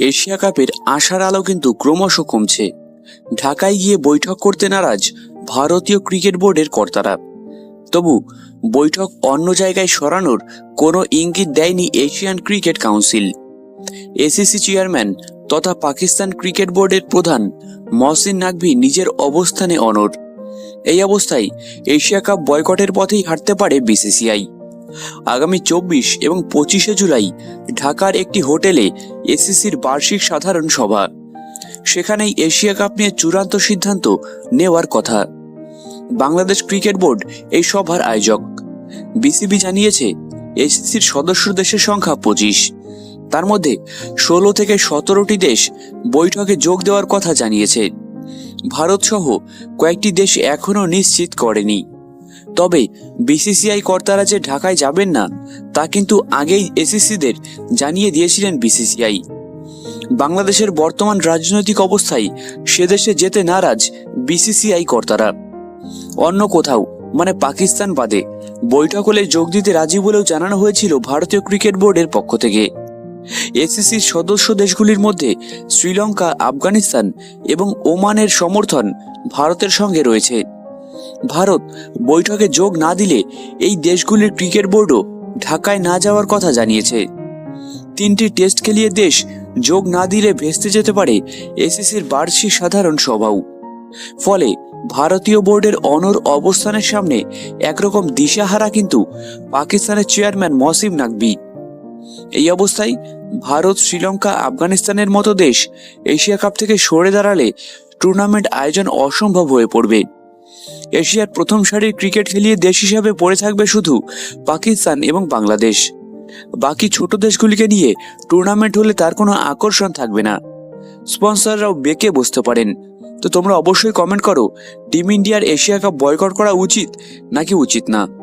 Asia কাপের আশার আলো কিন্তু ক্রমশ কমছে। ঢাকায় গিয়ে বৈঠক করতে নারাজ ভারতীয় ক্রিকেট বোর্ডের কর্তারা। তবু বৈঠক অন্য জায়গায় সরানোর কোনো ইঙ্গিত দেয়নি Asian cricket council. ACC chairman তথা পাকিস্তান ক্রিকেট বোর্ডের প্রধান মহসিন নাকভি নিজের অবস্থানে অনড়। এই অবস্থায় এশিয়া কাপ বয়কটের পথেই হাঁটতে পারে বিসিসিআই। আগামী চব্বিশ এবং পঁচিশে জুলাই ঢাকার একটি হোটেলে এসিসির বার্ষিক সাধারণ সভা। সেখানেই এশিয়া কাপ নিয়ে চূড়ান্ত সিদ্ধান্ত নেওয়ার কথা। বাংলাদেশ ক্রিকেট বোর্ড এই সভার আয়োজক। বিসিবি জানিয়েছে, এসিসির সদস্য দেশের সংখ্যা পঁচিশ। তার মধ্যে ষোলো থেকে সতেরোটি দেশ বৈঠকে যোগ দেওয়ার কথা জানিয়েছে। ভারত সহ কয়েকটি দেশ এখনও নিশ্চিত করেনি। তবে বিসিসিআই কর্তারা যে ঢাকায় যাবেন না, তা কিন্তু আগেই এসিসিদের জানিয়ে দিয়েছিলেন বিসিসিআই। বাংলাদেশের বর্তমান রাজনৈতিক অবস্থায় সে দেশে যেতে নারাজ বিসিসিআই কর্তারা। অন্য কোথাও মানে পাকিস্তান বাদে, বৈঠক হলে যোগ দিতে রাজি বলেও জানানো হয়েছিল ভারতীয় ক্রিকেট বোর্ডের পক্ষ থেকে। এসিসির সদস্য দেশগুলির মধ্যে শ্রীলঙ্কা, আফগানিস্তান এবং ওমানের সমর্থন ভারতের সঙ্গে রয়েছে। ভারত, বৈঠকে যোগ না দিলে এই দেশগুলির ক্রিকেট বোর্ডও ঢাকায় না যাওয়ার কথা জানিয়েছে। তিনটি টেস্ট খেলিয়ে দেশ যোগ না দিলে ভেস্তে যেতে পারে এসিসির বার্ষিক সাধারণ সভাও। ফলে ভারতীয় বোর্ডের অনর অবস্থানের সামনে একরকম দিশাহারা কিন্তু পাকিস্তানের চেয়ারম্যান মসিম নাকবি এই অবস্থায় ভারত, শ্রীলঙ্কা, আফগানিস্তানের মতো দেশ এশিয়া কাপ থেকে সরে দাঁড়ালে টুর্নামেন্ট আয়োজন অসম্ভব হয়ে পড়বে। এশিয়ার প্রথম সারির ক্রিকেট খেলিয়ে দেশ হিসাবে পড়ে থাকবে শুধু পাকিস্তান এবং বাংলাদেশ। বাকি ছোট দেশগুলিকে নিয়ে টুর্নামেন্ট হলে তার কোনো আকর্ষণ থাকবে না। স্পন্সররাও বেঁকে বসতে পারেন। তো তোমরা অবশ্যই কমেন্ট করো টিম ইন্ডিয়ার এশিয়া কাপ বয়কট করা উচিত নাকি উচিত না?